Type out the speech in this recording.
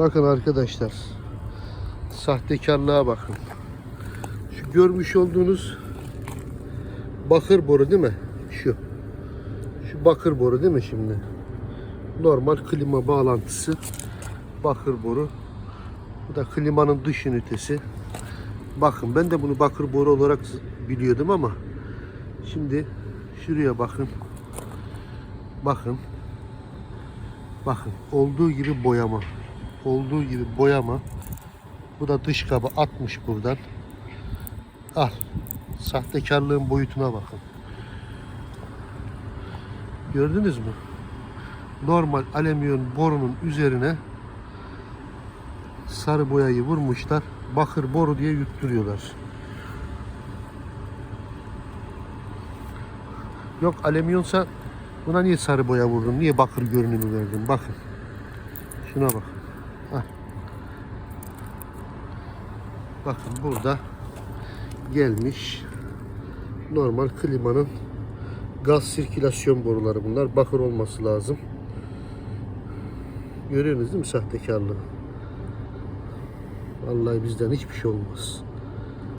Bakın arkadaşlar. Sahtekarlığa bakın. Şu görmüş olduğunuz bakır boru değil mi? Şu. Şu bakır boru değil mi şimdi? Normal klima bağlantısı. Bakır boru. Bu da klimanın dış ünitesi. Bakın ben de bunu bakır boru olarak biliyordum ama şimdi şuraya bakın. Bakın. Bakın olduğu gibi boyama. Olduğu gibi boyama. Bu da dış kabı atmış buradan. Al. Sahtekarlığın boyutuna bakın. Gördünüz mü? Normal alüminyum borunun üzerine sarı boyayı vurmuşlar. Bakır boru diye yutturuyorlar. Yok alüminyumsa buna niye sarı boya vurdun? Niye bakır görünümü verdin? Bakın. Şuna bak. Bakın burada gelmiş normal klimanın gaz sirkülasyon boruları bunlar. Bakır olması lazım. Görüyorsunuz değil mi sahtekarlığı? Vallahi bizden hiçbir şey olmaz.